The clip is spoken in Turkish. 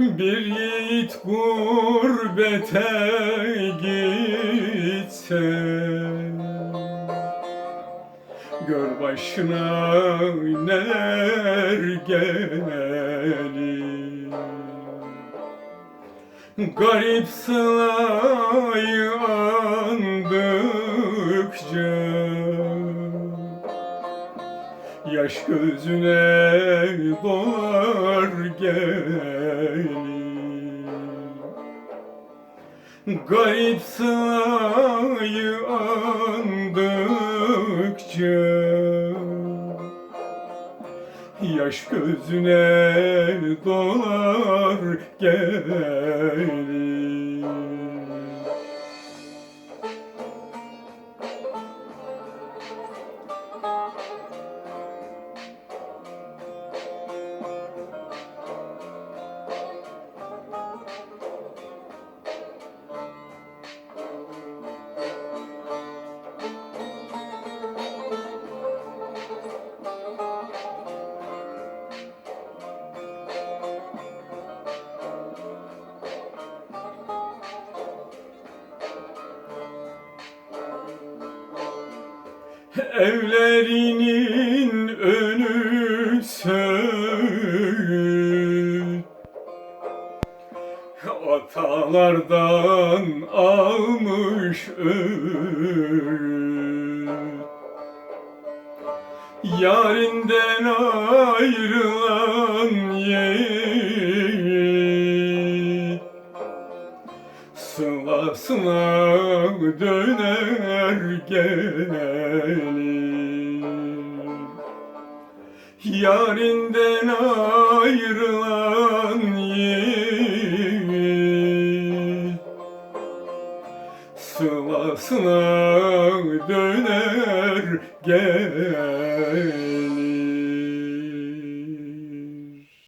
Bir yiğit gurbete gitse Gör başına neler gelir. Garip sınayı andıkça Yaş gözüne dolar gelir Garip sınayı andıkça Yaş gözüne dolar gelir Evlerinin önü söğüt Atalardan almış öğüt Yarinden ayrılan Sılasına döner gelir Yarinden ayrılan yiğit. Sılasına döner gelir